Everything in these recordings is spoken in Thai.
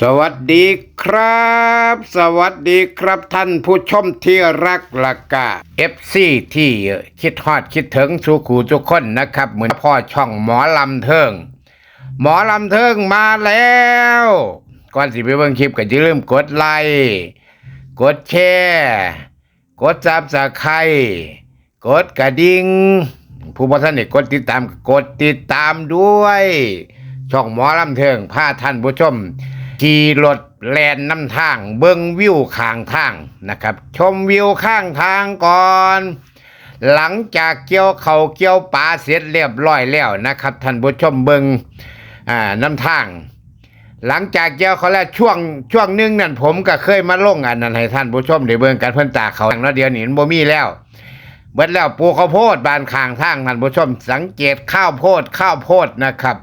สวัสดีครับ สวัสดีครับท่านผู้ชมที่รักละกะเอฟซีที่คิดฮอดคิดถึงสุขูทุกคนนะครับ เหมือนพ่อช่องหมอลำเทิง หมอลำเทิงมาแล้ว ก่อนสิไปเบิ่งคลิปก็อย่าลืมกดไลค์กดแชร์กดซับสไครต์กดกระดิ่งผู้บ่ทันได้กดติดตามกดติดตามด้วย ช่องหมอลำเทิงพาท่านผู้ชม ขี่รถแลนน้ำทาง เบิ้งวิวข้างทางนะครับ ชมวิวข้างทางก่อน หลังจากเกี่ยวเขาเกี่ยวปลาเสร็จเรียบร้อยแล้วนะครับท่านผู้ชมเบิงอ่าน้ำทาง หลังจากเกี่ยวเขาแล้วช่วงช่วงนึงนั่นผมก็เคยมาลงอันนั้นให้ท่านผู้ชมได้เบิ่งกันเพิ่นตาเขาอย่างน้อยเดียวนี่บ่มีแล้วเบิดแล้วปลูกข้าวโพดบานข้างทางท่านผู้ชม สังเกตข้าวโพดข้าวโพดนะครับ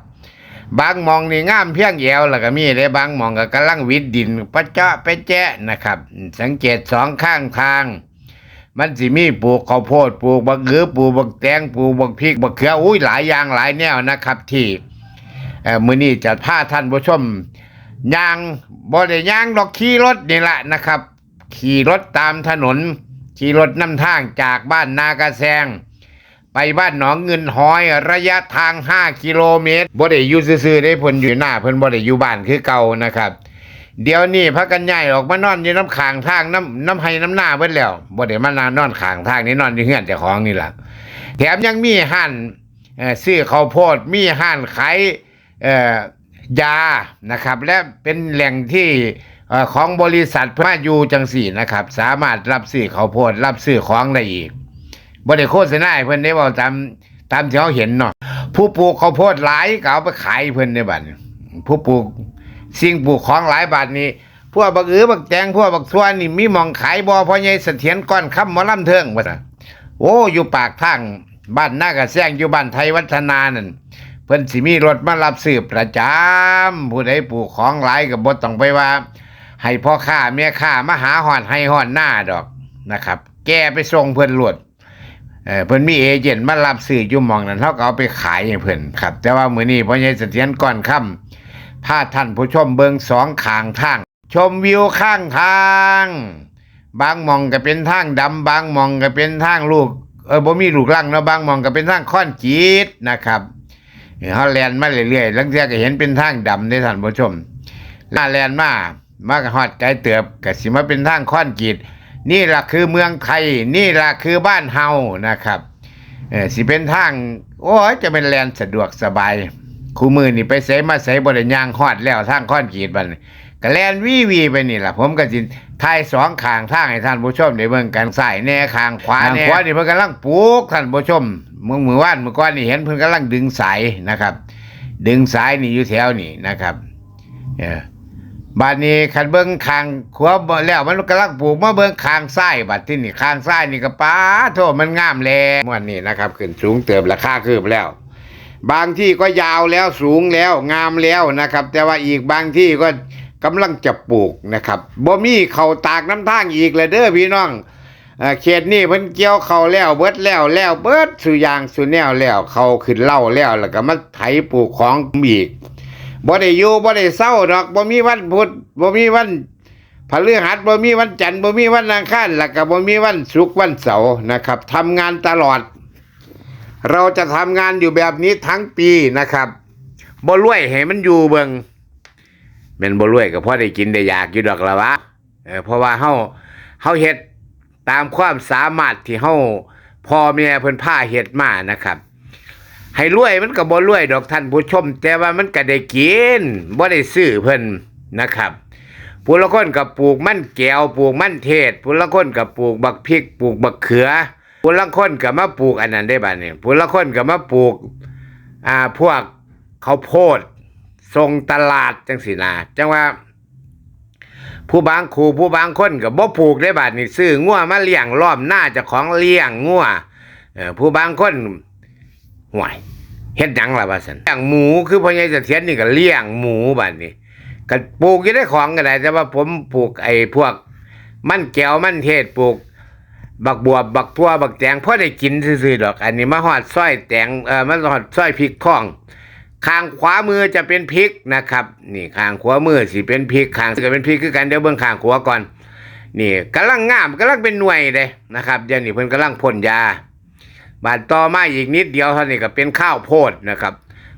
บางมองนี่งามเพียงแยวแล้วก็มีได้บางมองก็กำลังวิดดินปะเจาะไปแจ๊ะนะครับ สังเกตสองข้างทาง มันสิมีปลูกข้าวโพดปลูกบักเกือปลูกบักแตงปลูกบักพริกบักเขืออุ้ยหลายอย่างหลายแนวนะครับ ที่เออมือนี้จะพาท่านผู้ชมยางบ่ได้ยางดอกขี่รถนี่แหละนะครับ ขี่รถตามถนนขี่รถน้ำทางจากบ้านนากระแซง ไปบ้านหนองเงินหอยระยะทาง 5 กิโลเมตรบ่ได้อยู่ซื่อๆได้เพิ่นอยู่หน้าเพิ่นบ่ได้อยู่บ้านคือเก่านะครับ เดี๋ยวนี้พักกันใหญ่ออกมานอนอยู่น้ำขางทางน้ำน้ำไห้น้ำหน้าเบิดแล้วบ่ได้มานอนนอนขางทางนี่นอนอยู่เฮือนเจ้าของนี่ล่ะแถมยังมีห้านเอ่อซื้อข้าวโพดมีห้านขายเอ่อยานะครับ และเป็นแหล่งที่ของบริษัทมาอยู่จังสี่นะครับ สามารถรับซื้อข้าวโพดรับซื้อของได้อีก บ่ได้โฆษณาให้เพิ่นได้เว้าตามตามที่เขาเห็นเนาะผู้ปลูกข้าวโพดหลายก็เอาไปขายเพิ่นในบัดนี้ผู้ปลูกสิ่งปลูกของหลายบาทนี้พวกบักอือบักแตงพวกบักสวนนี่มีมองขายบ่พ่อใหญ่เสถียรก้อนคำหมอลำเทิงว่าซั่นโอ้อยู่ปากทางบ้านนากระแซงอยู่บ้านไทยวัฒนานั่นเพิ่นสิมีรถมารับซื้อประจำผู้ใดปลูกของหลายก็บ่ต้องไปว่า ให้พ่อค้าแม่ค้ามาหาหอนให้หอนหน้าดอกนะครับ แกไปส่งเพิ่นรวด เออเพิ่นมีเอเจนต์มารับซื้ออยู่หมองนั้นเขาก็เอาไปขายให้เพิ่นครับ แต่ว่ามื้อนี้พ่อใหญ่เสถียรก่อนค่ำพาท่านผู้ชมเบิ่งสองข้างทาง ชมวิวข้างทาง บางมองก็เป็นทางดำบางมองก็เป็นทางลูกเออบ่มีลูกลังเนาะบางมองก็เป็นทางค่อนจีดนะครับเออเฮาแล่นมาเรื่อยๆลังเทื่อก็เห็นเป็นทางดำเด้ท่านผู้ชมล่าแล่นมามากฮอดไกลเติบก็สิมาเป็นทางค่อนจีด นี่แหละคือเมืองไทย นี่แหละคือบ้านเฮานะครับเออสิเป็นทาง โอ้ยจะเป็นแลนสะดวกสบาย คู่มือนี่ไปเสมาเสบริยางฮอดแล้วทางค้อนกรีดบันก็แลนวีวีไปนี่ล่ะ ผมก็สิทายสองข้างทางให้ท่านผู้ชมได้เบิ่งกันซ้ายแน่ข้างขวาแน่ขวานี่เพิ่นกำลังปลูกท่านผู้ชมเมื่อมือวานเมื่อก่อนนี่เห็นเพิ่นกำลังดึงสายนะครับ ดึงสายนี่อยู่แถวนี่นะครับ เออ บัดนี้คันเบิ่งคางขวบแล้วมันกำลังปลูกมาเบิ่งคางซ้บัดที่นี่คางซ้นี่ก็ป้าโทษมันงามแล้วม่วนนี่นะครับ ขึ้นสูงเติบราคาคืบแล้ว บางที่ก็ยาวแล้วสูงแล้วงามแล้วนะครับ แต่ว่าอีกบางที่ก็กำลังจะปลูกนะครับบ่มีเขาตากน้ำทางอีกเลยเด้อพี่น้องเออเขตนี้เพิ่นเกี่ยวเขาแล้วเบิดแล้วแล้วเบิดสุยางสุแนวแล้วเขาขึ้นเล่าแล้วแล้วก็มาไถปลูกของอีก บ่ได้อยู่บ่ได้เศร้าดอกบ่มีวันพุธบ่มีวันพฤหัสบ่มีวันจันทร์บ่มีวันอังคารแล้วก็บ่มีวันศุกร์วันเสาร์นะครับทำงานตลอด เราจะทำงานอยู่แบบนี้ทั้งปีนะครับบ่รวยให้มันอยู่เบิงเป็นบ่รวยก็พอได้กินได้อยากอยู่ดอกละวะเออเพราะว่าเฮาเฮาเฮ็ดตามความสามารถที่เฮาพ่อแม่เพิ่นพาเฮ็ดมานะครับ ให้รวยมันก็บ่รวยดอกท่านผู้ชม แต่ว่ามันก็ได้กินบ่ได้ซื้อเพิ่นนะครับผู้ละคนก็ปลูกมันแก้วปลูกมันเทศผู้ละคนก็ปลูกบักพริกปลูกบักเขือผู้ละคนก็มาปลูกอันนั้นได้บัดนี้ผู้ละคนก็มาปลูกอ่าพวกข้าวโพดส่งตลาดจังซี่นะจังว่า ผู้บางครูผู้บางคนก็บ่ปลูกได้บัดนี้ซื้องัวมาเลี้ยงล้อมหน้าจ้าของเลี้ยงงัวเออผู้บางคน ห่วยเฮ็ดหยังล่ะว่าซั่นเลี้ยงหมูคือพ่อใหญ่เสถียรนี่ก็เลี้ยงหมูบัดนี้ก็ปลูกอยู่ได้ของก็ได้ แต่ว่าผมปลูกไอ้พวก มันแก้วมันเทศปลูก บักบวบบักทั่วบักแตงพอได้กินซื่อๆดอก อันนี้มาฮอดซอยแตงเอ่อมาฮอดซอยพริกข้องข้างขวามือจะเป็นพริกนะครับ นี่ข้างขวามือสิเป็นพริกข้างก็เป็นพริกคือกันเดี๋ยวเบิ่งข้างขวาก่อน นี่กำลังงามกำลังเป็นหน่วยเลยนะครับเดี๋ยวนี้เพิ่นกำลังพ่นยา บาดต่อมาอีกนิดเดียวเท่านี้ก็เป็นข้าวโพดนะครับ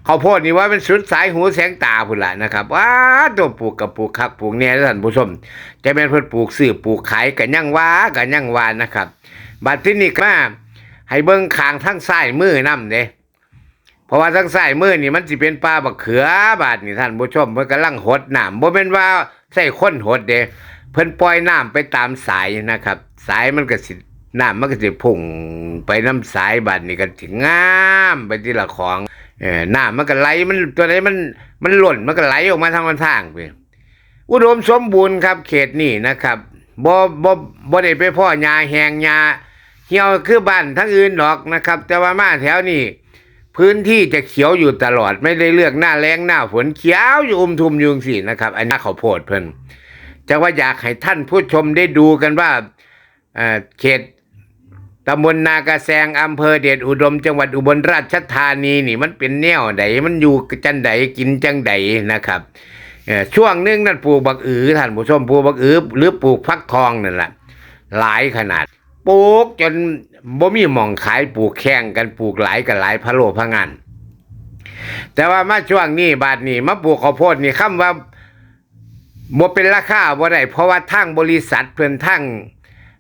ข้าวโพดนี่ว่าเป็นสุดสายหูแสงตาพุ่นละนะครับว้าตัวปลูกกับปลูกคักปลูกเนี่ยท่านผู้ชม จะเป็นเพิ่นปลูกซื้อปลูกขายกันยังว่ากันยังวานนะครับบาดที่นี่มาให้เบิ่งข้างทั้งซ้ายมือนำเด้เพราะว่าทั้งซ้ายมือนี่มันสิเป็นปลาบักเขือบาดนี่ท่านผู้ชมเพิ่นกำลังหดน้ำบ่แม่นว่าใส่คนหดเด้เพิ่นปล่อยน้ำไปตามสายนะครับ สายมันก็สิ น้ำมันก็จะพุ่งไปน้ำสายบัดนี่ก็ถึงงามไปที่ละของเออน้ำมันก็ไหลมันตัวไหนมันมันหล่นมันก็ไหลออกมาทางมันทางไปอุดมสมบูรณ์ครับ เขตนี้นะครับบ่บ่บ่ได้ไปพ่อหญ้าแหงหญ้าเหี่ยวคือบ้านทั้งอื่นดอกนะครับ แต่ว่ามาแถวนี้พื้นที่จะเขียวอยู่ตลอดไม่ได้เลือกหน้าแล้งหน้าฝนเขียวอยู่อุมทุมยุงสินะครับอันนี้เขาโพดเพิ่นจะว่าอยากให้ท่านผู้ชมได้ดูกันว่าเออเขต ตำบลนากระแซงอำเภอเดชอุดม จังหวัดอุบลราชธานีนี่มันเป็นแนวใดมันอยู่จังใดกินจังใดนะครับช่วงนึงนั่นปลูกบักอือท่านผู้ชมปลูกบักอือหรือปลูกฟักทองนั่นแหละหลายขนาดปลูกจนบ่มีหมองขายปลูกแข่งกันปลูกหลายกันหลายพะโลพะงานแต่ว่ามาช่วงนี้บาดนี้มาปลูกข้าวโพดนี่คำว่าบ่เป็นราคาบ่ได้เพราะว่าทางบริษัทเพิ่นทาง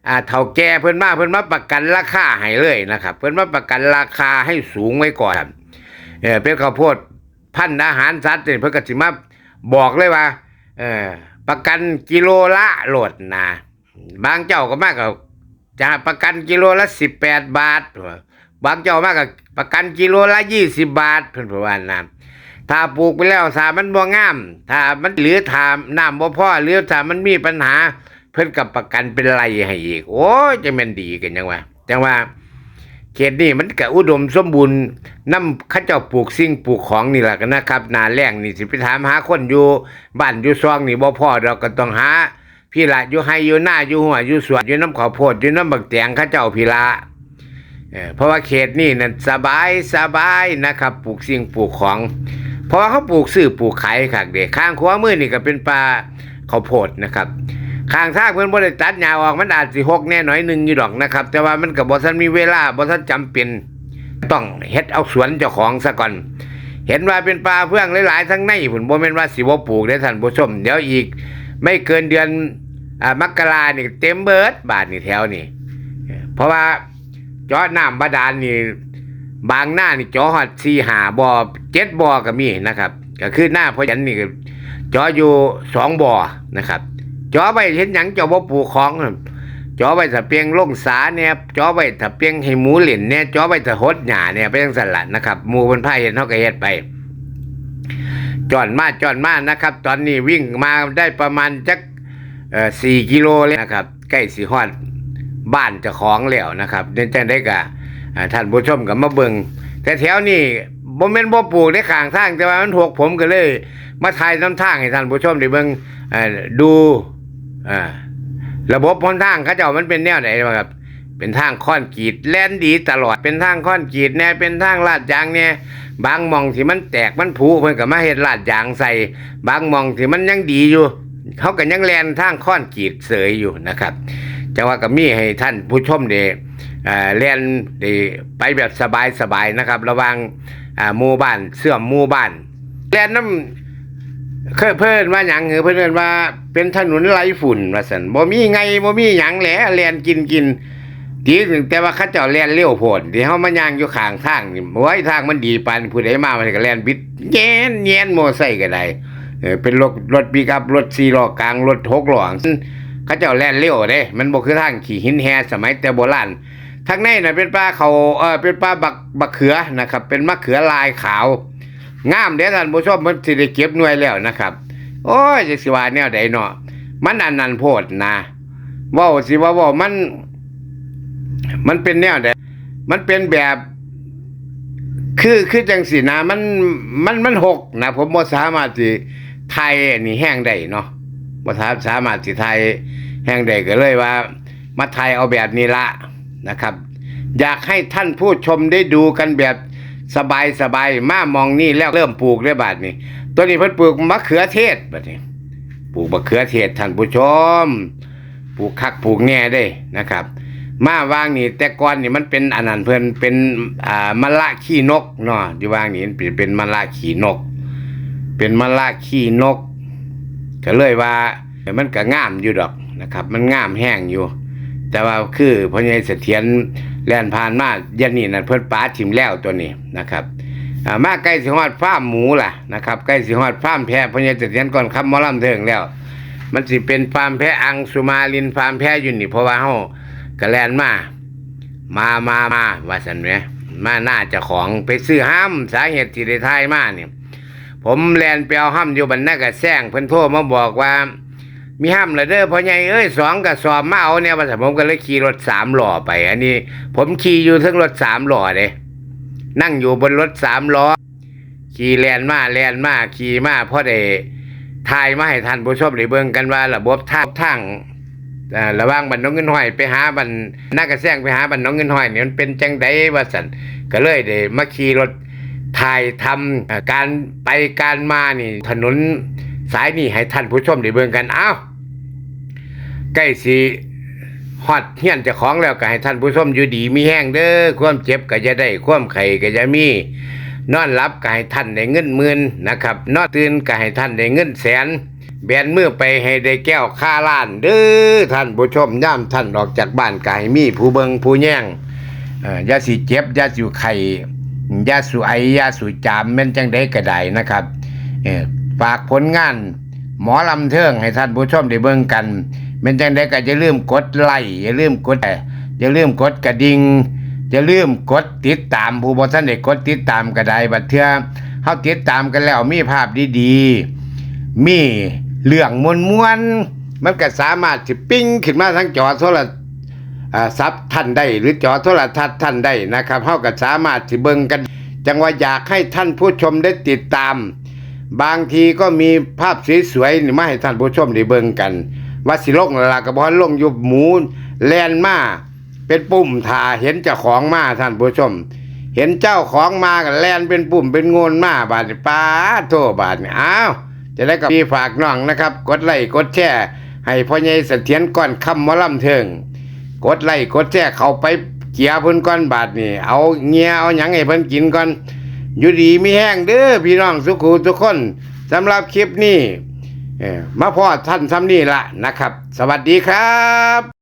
อ่าเท่าแก่เพิ่นมาเพิ่นมาประกันราคาให้เลยนะครับ เพิ่นมาประกันราคาให้สูงไว้ก่อนเออเป็นข้าวโพดพันธุ์อาหารสัตว์เนี่ยเพิ่นก็สิมาบอกเลยว่าเออประกันกิโลละโหลดนะบางเจ้าก็มากก็จะประกันกิโลละสิบแปดบาท บางเจ้ามากก็ประกันกิโลละยี่สิบบาทเพิ่นประมาณนั้นถ้าปลูกไปแล้วถ้ามันบ่งาม ถ้ามันเหลือถ้าน้ำบ่พอหรือถ้ามันมีปัญหา พิ่นกับประกันเป็นไรให้อีก โอ้จะแม่นดีกันยังวะจังว่า เขตนี้มันก็อุดมสมบูรณ์น้ำข้าเจ้าปลูกสิ่งปลูกของนี่แหละกันนะครับนาแรงนี่สิไปถามหาคนอยู่บ้านอยู่ซองนี่บ่พ่อเราก็ต้องหาพี่ละอยู่ให้อยู่หน้าอยู่หัวอยู่สวนอยู่น้ำข้าวโพดอยู่น้ำบักแตงข้าเจ้าพี่ละเพราะว่าเขตนี่นั่นสบายสบายนะครับ ปลูกสิ่งปลูกของ เพราะว่าเขาปลูกซื้อปลูกขายคักเด็กข้างขวามือนี่ก็เป็นปลา ข้าวโพดนะครับข้างทางเพิ่นบ่ได้ตัดหญ้าออกมันอาจสิหกแน่หน่อยหนึงอยู่ดอกนะครับ แต่ว่ามันก็บ่ทันมีเวลาบ่ทันจำเป็นต้องเฮ็ดเอาสวนเจ้าของซะก่อน เห็นว่าเป็นปลาเพื่องหลายๆทั้งในพุ่นบ่แม่นว่าสิบ่ปลูกได้ท่านผู้ชม เดี๋ยวอีกไม่เกินเดือนอ่ามกรานี่เต็มเบิดบาทนี่แถวนี่เพราะว่าจาะน้ำบาดาลนี่บางหน้านี่จาะฮอด4 5บ่อ7บ่อก็มีนะครับ ก็คือหน้าพอยันนี่ก็ จาะอยู่สองบ่อนะครับจอไว้เห็นหยังจอบ่ปลูกของจอไว้ถ้าเปียงลงสาเนี่ยจอไว้ถ้าเปียงให้หมูเหล่นเนี่ยจอไว้ถ้าหดหญ้าเนี่ยไปจังซั่นล่ะนะครับหมูเพิ่นพาเห็นเฮาก็เฮ็ดไปจอนมาจอนมานะครับ ตอนนี้วิ่งมาได้ประมาณจักเอ่กิโลเลยนะครับ ใกล้สิฮอดบ้านเจ้าของแล้วนะครับเดินจังได้ก็อ่าท่านผู้ชมก็มาเบิงแต่แถวนี้ บ่แม่นบ่ปลูกได้ข้างทางแต่ว่ามันหกผมก็เลย มาถ่ายน้ำทางให้ท่านผู้ชมได้เบิ่งเอ่อดูอ่าระบบหนทางเขาเจ้ามันเป็นแนวไหนวะครับ เป็นทางค้อนกีดแล่นดีตลอดเป็นทางค้อนกีดแน่เป็นทางลาดยางเนี่ยบางมองที่มันแตกมันผุเพิ่นก็มาเฮ็ดลาดยางใส่ บางมองที่มันยังดีอยู่เขาก็ยังแลนทางค้อนกีดเสยอยู่นะครับจะว่าก็มีให้ท่านผู้ชมได้อ่าแล่นได้ไปแบบสบายๆนะครับ ระวัง อ่าหมู่บ้านเสื่อมหมู่บ้านแล่นน้ำเคยเพิ่นว่าหยังเหรอเพิ่นเอิ้นว่าเป็นถนนไร้ฝุ่นว่าซั่นบ่มีไงบ่มีหยังแหละแลนกินกินดีแต่ว่าเขาเจ้าแล่นเร็วโพดที่เฮามาย่างอยู่ข้างทางนี่โอ้ยทางมันดีปานผู้ใดมามันก็แล่นบิดแย่นแย่นมอไซค์ก็ได้เออเป็นรถรถปิกอัพรถ4ล้อกลางรถ6ล้อเขาเจ้าแล่นเร็วเด้ มันบ่คือทางขี่หินแฮสมัยแต่โบราณ ทางในน่ะเป็นปลาเขาเออเป็นปลาบักบักเขือนะครับ เป็นมะเขือลายขาวงามเด้ท่านผู้ชมมันสิได้เก็บหน่วยแล้วนะครับ โอ้ยจะสิว่าแนวใดเนาะมันอันนันโพดนะว้าสิว่าว้ามัน มันเป็นแนวใดมันเป็นแบบ คือคือจังสินะมันมันมันหกนะผมบ่สามารถสิไทยนนี้แห้งได้เนาะบ่สามสามารถสิไทยแห้งได้ก็เลยว่า มาไทยเอาแบบนี้ละ นะครับ อยากให้ท่านผู้ชมได้ดูกันแบบสบายสบายมามองนี่แล้วเริ่มปลูกได้บาดนี้ตัวนี้เพิ่นปลูกมะเขือเทศบัดนี้ปลูกมะเขือเทศท่านผู้ชม ปลูกคักปลูกแน่ได้นะครับ มาวางนี่แต่ก่อนนี่มันเป็นอันนั้นเพิ่อนเป็นอ่ามะละขี้นกเนาะที่วางนี่เป็นเป็นมะละขี้นก เป็นมะละขี้นก ก็เลยว่ามันก็งามอยู่ดอกนะครับ มันงามแห้งอยู่ แต่ว่าคือพอใหญเสถียรแล่นผ่านมายันนี่นั่นเพิ่นป้าถิ่มแล้วตัวนี้นะครับมาใกล้สิฮอดฟาร์มหมูล่ะนะครับใกล้สิฮอดฟาร์มแพะพอใหญเสถียรก่อนคำหมอลำเทิงแล้ว มันสิเป็นฟาร์มแพะอังสุมาลินฟาร์มแพะอยู่นี่เพราะว่าเฮาก็แล่นมามามามาว่าซั่นแหมมาหน้าจ้าของไปซื้อห้ามสาเหตุที่ได้ทายมาเนี่ยผมแลนไปเอาห้ำอยู่บรรณากระแซงเพิ่นโทรมาบอกว่า มีห้ำละเด้อพ่อใหญ่เอ้ยสองกระสอบมาเอาเนี่ยว่าผมก็เลยขี่รถสามล้อไป อันนี้ ผมขี่อยู่ทั้งรถสามล้อเลยนั่งอยู่บนรถสามล้อ ขี่แลนมาแลนมาขี่มาพราะได้ทายมาให้ท่านผู้ชมได้เบิ่งกันว่าระบบทางทางระว่างบันน้องเงินห้อยไปหาบันนากระแซงไปหาบันน้องเงินห้อยเนี่ยมันเป็นจังไดว่าสันก็เลยได้มาขี่รถถ่ายทำการไปการมานี่ถนน สายนี่ให้ท่านผู้ชมได้เบิ่งกันอ้าวใกล้สิฮอดเฮียนเจ้าของแล้วก็ให้ท่านผู้ชมอยู่ดีมีแห้งเด้อความเจ็บก็จะได้ความไข้ก็จะมี นอนหลับก็ให้ท่านได้เงินหมื่นนะครับ นอนตื่นก็ให้ท่านได้เงินแสน แบนมือไปให้ได้แก้วค่าล้านเด้อท่านผู้ชมย่ามท่านออกจากบ้านก็ให้มีผู้เบิงผู้แย่งอ่อยาสีเจ็บยาสูไข่ยาสูไอยาสูจามแม่นจังได้ก็ได้นะครับเอ่อ ฝากผลงาน หมอลำเทิงให้ท่านผู้ชมได้เบิ่งกันแม่นจังได้ก็อย่าลืมกดไลค์อย่าลืมกดแชร์อย่าลืมกดกระดิ่งอย่าลืมกดติดตามผู้บ่ทันได้กดติดตามก็ได้บัดเทื่อเฮาติดตามกันแล้วมีภาพดีๆ มีเรื่องม่วนๆมันก็สามารถสิปิ้งขึ้นมาทั้งจอโทรอ่าซับท่านได้หรือจอโทรทัศน์ท่านได้นะครับเฮาก็สามารถสิเบิ่งกัน จังว่าอยากให้ท่านผู้ชมได้ติดตาม บางทีก็มีภาพสวยๆนี่มาให้ท่านผู้ชมได้เบิ่งกัน ว่าสิลงนั่นล่ะก็บ่ลงอยู่หมูแลนมา เป็นปุ่มทาเห็นเจ้าของมาท่านผู้ชม เห็นเจ้าของมากแลนเป็นปุ่มเป็นโงนมาบาดนี้ป้าโทบาดนี้อ้าวจะได้กับพี่ฝากน้องนะครับ กดไลค์กดแชร์ให้พ่อใหญ่เสถียรก่อนคำมอลำเทิง กดไลค์กดแชร์เขาไปเกียร์เพิ่นก่อนบาทนี่ เอาเงียเอาหยังให้เพิ่นกินก่อน อยู่ดีมีแห้งเด้อพี่น้องสุขุทุกคนสำหรับคลิปนี้มาพอท่านซ้ำนี่ละนะครับ สวัสดีครับ